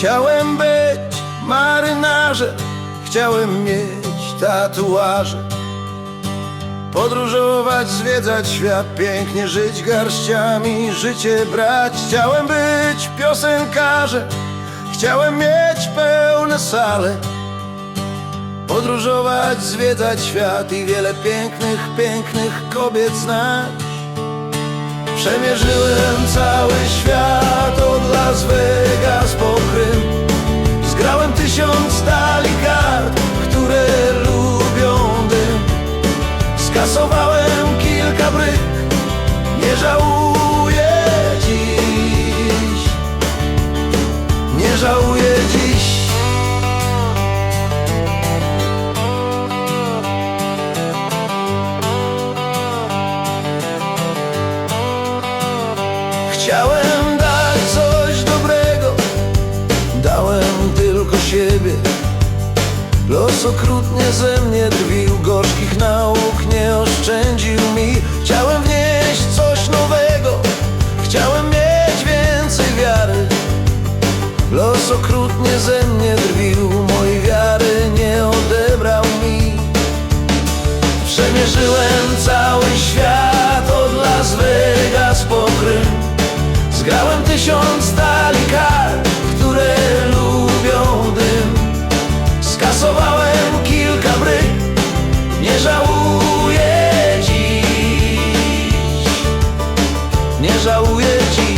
Chciałem być marynarzem, chciałem mieć tatuaże. Podróżować, zwiedzać świat, pięknie żyć garściami, życie brać. Chciałem być piosenkarzem, chciałem mieć pełne sale. Podróżować, zwiedzać świat i wiele pięknych, pięknych kobiet znać. Przemierzyłem cały Kilka bryk, nie żałuję dziś. Nie żałuję dziś. Chciałem dać coś dobrego. Dałem tylko siebie. Los okrutnie ze mnie drwił Gorzkich nauk nie Okrutnie ze mnie drwił Mojej wiary nie odebrał mi. Przemierzyłem cały świat od Las Vegas po Krym. Zgrałem tysiąc stali kart, które lubią dym. Skasowałem kilka bryk, nie żałuję dziś. Nie żałuję dziś